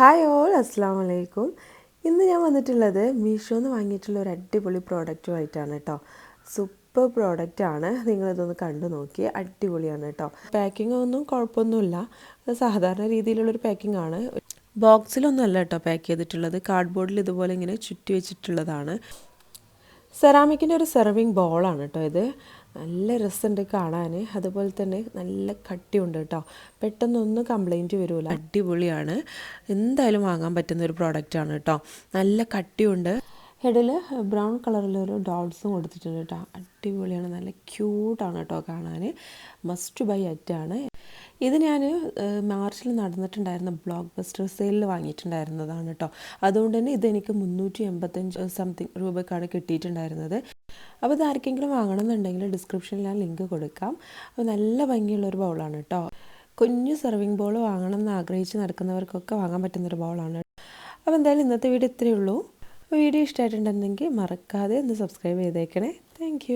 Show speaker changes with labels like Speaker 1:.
Speaker 1: Hi all അസ്സാം വലൈക്കും ഇന്ന് ഞാൻ വന്നിട്ടുള്ളത് മീഷോന്ന് വാങ്ങിയിട്ടുള്ള ഒരു അടിപൊളി പ്രോഡക്റ്റുമായിട്ടാണ് കേട്ടോ സൂപ്പർ പ്രോഡക്റ്റാണ് നിങ്ങളിതൊന്ന് കണ്ടു നോക്കി. അടിപൊളിയാണ് കേട്ടോ പാക്കിംഗ് ഒന്നും കുഴപ്പമൊന്നുമില്ല. സാധാരണ രീതിയിലുള്ളൊരു പാക്കിംഗ് ആണ്. ബോക്സിലൊന്നും അല്ല കേട്ടോ പാക്ക് ചെയ്തിട്ടുള്ളത്. കാർഡ്ബോർഡിൽ ഇതുപോലെ ഇങ്ങനെ ചുറ്റി വെച്ചിട്ടുള്ളതാണ്. സെറാമിക്കിന്റെ ഒരു സെർവിങ് ബോളാണ് കേട്ടോ ഇത്. നല്ല രസമുണ്ട് കാണാൻ. അതുപോലെ തന്നെ നല്ല കട്ടിയുണ്ട് കേട്ടോ. പെട്ടെന്നൊന്നും കംപ്ലൈന്റ് വരില്ല അടിപൊളിയാണ്. എന്തായാലും വാങ്ങാൻ പറ്റുന്ന ഒരു പ്രോഡക്റ്റാണ് കേട്ടോ. നല്ല കട്ടിയുണ്ട്. ഹെഡിൽ ബ്രൗൺ കളറിലൊരു ഡോട്ട്സും കൊടുത്തിട്ടുണ്ട് കേട്ടോ. അടിപൊളിയാണ്. നല്ല ക്യൂട്ടാണ് കേട്ടോ കാണാൻ. മസ്റ്റ് ബൈ അറ്റാണ് ഇത് ഞാൻ മാർച്ചിൽ നടന്നിട്ടുണ്ടായിരുന്ന ബ്ലോക്ക് ബസ്റ്റർ സെയിലിൽ വാങ്ങിയിട്ടുണ്ടായിരുന്നതാണ് കേട്ടോ. അതുകൊണ്ട് തന്നെ ഇതെനിക്ക് മുന്നൂറ്റി എൺപത്തഞ്ച് സംതിങ് രൂപക്കാണ് കിട്ടിയിട്ടുണ്ടായിരുന്നത്. അപ്പോൾ ഇത് ആർക്കെങ്കിലും വാങ്ങണമെന്നുണ്ടെങ്കിൽ ഡിസ്ക്രിപ്ഷനിൽ ഞാൻ ലിങ്ക് കൊടുക്കാം. അപ്പോൾ നല്ല ഭംഗിയുള്ളൊരു ബൗളാണ് കേട്ടോ. കുഞ്ഞു സെർവിങ് ബോൾ വാങ്ങണം എന്ന് ആഗ്രഹിച്ച് നടക്കുന്നവർക്കൊക്കെ വാങ്ങാൻ പറ്റുന്നൊരു ബൗളാണ് അപ്പോൾ എന്തായാലും ഇന്നത്തെ വീഡിയോ ഇത്രയേ ഉള്ളൂ. വീഡിയോ ഇഷ്ടമായിട്ടുണ്ടെന്നെങ്കിൽ മറക്കാതെ ഒന്ന് സബ്സ്ക്രൈബ് ചെയ്തേക്കണേ. താങ്ക്